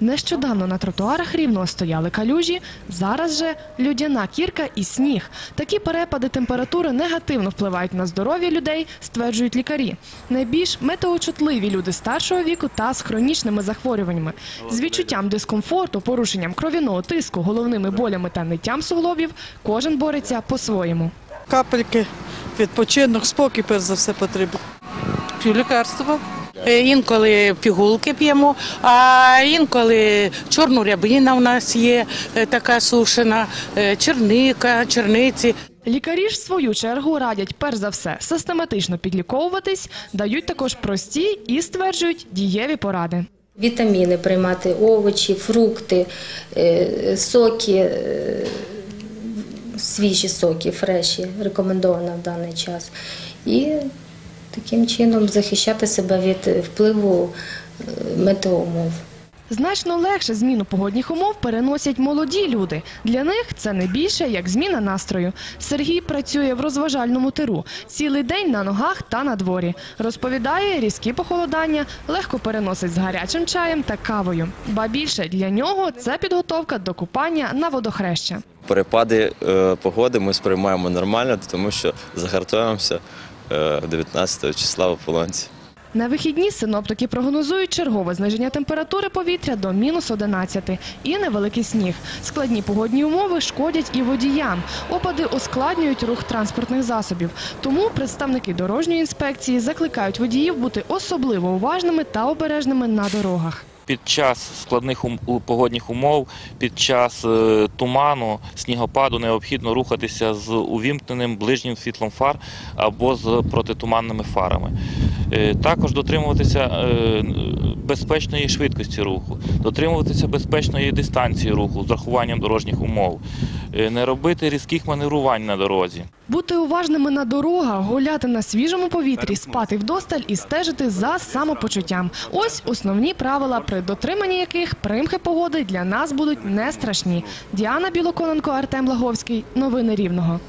Нещодавно на тротуарах рівного стояли калюжі, зараз же людяна кірка і сніг. Такі перепади температури негативно впливають на здоров'я людей, стверджують лікарі. Найбільш метеочутливі люди старшого віку та з хронічними захворюваннями. З відчуттям дискомфорту, порушенням кров'яного тиску, головними болями та ниттям суглобів кожен бореться по-своєму. Капельки, відпочинок, спокій, перш за все потрібно. П'ю лікарство. Е, Інколи пігулки п'ємо, а інколи чорну рябина у нас є е, така сушена, е, черника, черниці. Лікарі ж в свою чергу радять перш за все систематично підліковуватись, дають також прості і стверджують дієві поради. Вітаміни приймати, овочі, фрукти, соки, свіжі соки, фреші, рекомендовано в даний час. І таким чином захищати себе від впливу е, метеоумов. Значно легше зміну погодних умов переносять молоді люди. Для них це не більше як зміна настрою. Сергій працює в розважальному тиру. Цілий день на ногах та на дворі. Розповідає, різкі похолодання легко переносить з гарячим чаєм та кавою. Ба більше для нього це підготовка до купання на водохреща. Перепади е, погоди ми сприймаємо нормально, тому що загартуємося е, 19 числа в полонці. На вихідні синоптики прогнозують чергове зниження температури повітря до мінус 11 і невеликий сніг. Складні погодні умови шкодять і водіям. Опади ускладнюють рух транспортних засобів. Тому представники дорожньої інспекції закликають водіїв бути особливо уважними та обережними на дорогах. Під час складних погодних умов, під час е, туману, снігопаду необхідно рухатися з увімкненим ближнім світлом фар або з протитуманними фарами. Е, Також дотримуватися е, безпечної швидкості руху, дотримуватися безпечної дистанції руху з рахуванням дорожніх умов, не робити різких маневрувань на дорозі. Бути уважними на дорогах, гуляти на свіжому повітрі, спати вдосталь і стежити за самопочуттям. Ось основні правила, при дотриманні яких примхи погоди для нас будуть не страшні. Діана Білоконенко, Артем Лаговський. Новини Рівного.